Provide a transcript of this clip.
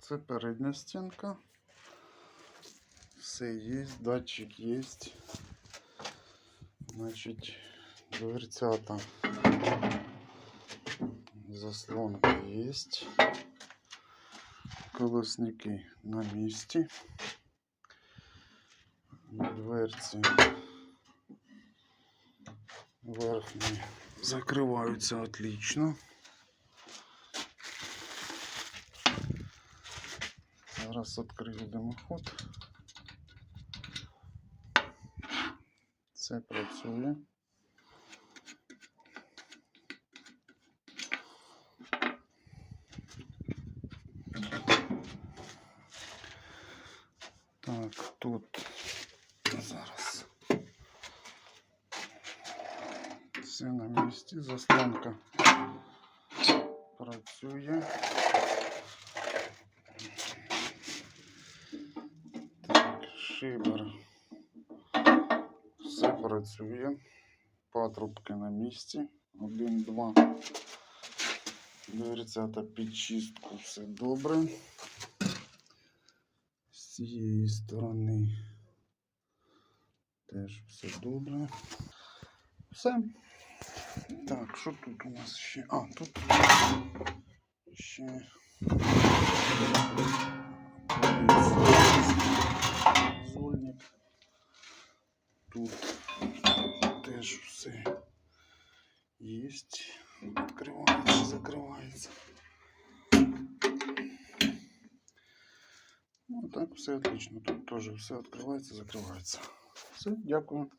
це передня стінка. Все є, датчик є. Значить, дверцята. Заслонка є. Колосники на місці. Дверці верхні закриваються отлично. Зараз відкрию димоход. Це працює. Так, тут зараз. Все на місці, заслонка працює. Шибер. Все працює. Патрубки на місці. Один, два. Дверцята під чистку, все добре. З цієї сторони теж все добре. Все. Так, що тут у нас ще? А, тут ще Тут теж все є. Відкривається, закривається. Ну, так все отлично. Тут теж все відкривається, закривається. Все, дякую.